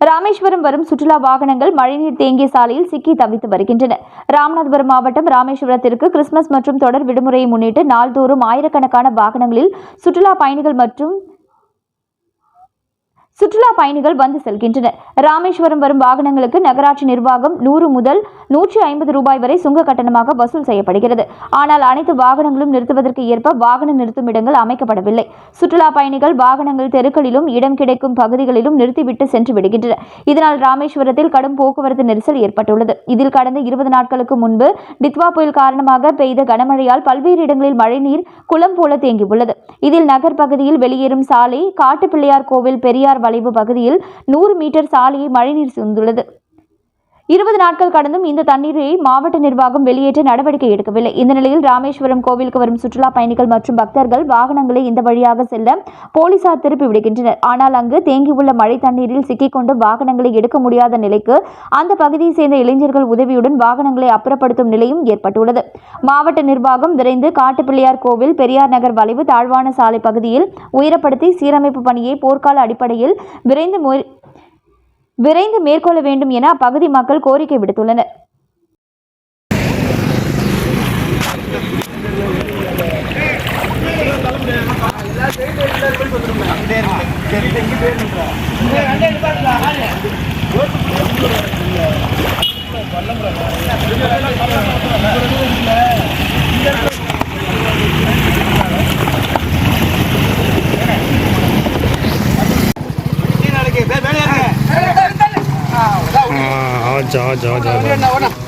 ராமேஸ்வரம் வரும் சுற்றுலா வாகனங்கள் மழைநீர் தேங்கிய சாலையில் சிக்கி தவித்து வருகின்றன. ராமநாதபுரம் மாவட்டம் ராமேஸ்வரத்திற்கு கிறிஸ்துமஸ் மற்றும் தொடர் விடுமுறையை முன்னிட்டு நாள்தோறும் ஆயிரக்கணக்கான வாகனங்களில் சுற்றுலா பயணிகள் மற்றும் சுற்றுலா பயணிகள் வந்து செல்கின்றனர். ராமேஸ்வரம் வரும் வாகனங்களுக்கு நகராட்சி நிர்வாகம் நூறு முதல் நூற்றி ஐம்பது ரூபாய் வரை சுங்க கட்டணமாக வசூல் செய்யப்படுகிறது. ஆனால் அனைத்து வாகனங்களும் நிறுத்துவதற்கு ஏற்ப வாகன நிறுத்தும் இடங்கள் அமைக்கப்படவில்லை. சுற்றுலா பயணிகள் வாகனங்கள் தெருக்களிலும் இடம் கிடைக்கும் பகுதிகளிலும் நிறுத்திவிட்டு சென்று விடுகின்றன இதனால் ராமேஸ்வரத்தில் கடும் போக்குவரத்து நெரிசல் ஏற்பட்டுள்ளது. இதில் கடந்த இருபது நாட்களுக்கு முன்பு டித்வா புயல் காரணமாக பெய்த கனமழையால் பல்வேறு இடங்களில் மழைநீர் குளம் போல தேங்கியுள்ளது. இதில் நகர் பகுதியில் வெளியேறும் சாலை காட்டுப்பிள்ளையார் கோவில் பெரியார் வளைவு பகுதியில் நூறு மீட்டர் சாலையை மழைநீர் சூழ்ந்துள்ளது இருபது நாட்கள் கடந்தும் இந்த தண்ணீரை மாவட்ட நிர்வாகம் வெளியேற்ற நடவடிக்கை எடுக்கவில்லை. இந்த நிலையில் ராமேஸ்வரம் கோவிலுக்கு வரும் சுற்றுலா பயணிகள் மற்றும் பக்தர்கள் வாகனங்களை இந்த வழியாக செல்ல போலீசார் திருப்பி விடுகின்றனர். ஆனால் அங்கு தேங்கியுள்ள மழை தண்ணீரில் சிக்கிக்கொண்டு வாகனங்களை எடுக்க முடியாத நிலைக்கு அந்த பகுதியை சேர்ந்த இளைஞர்கள் உதவியுடன் வாகனங்களை அப்புறப்படுத்தும் நிலையும் ஏற்பட்டுள்ளது. மாவட்ட நிர்வாகம் விரைந்து காட்டுப்பிள்ளையார் கோவில் பெரியார் நகர் வளைவு தாழ்வான சாலை பகுதியில் உயரப்படுத்தி சீரமைப்பு பணியை போர்க்கால அடிப்படையில் விரைந்து விரைந்து மேற்கொள்ள வேண்டும் என அப்பகுதி மக்கள் கோரிக்கை விடுத்துள்ளனர். ஆ, 加加加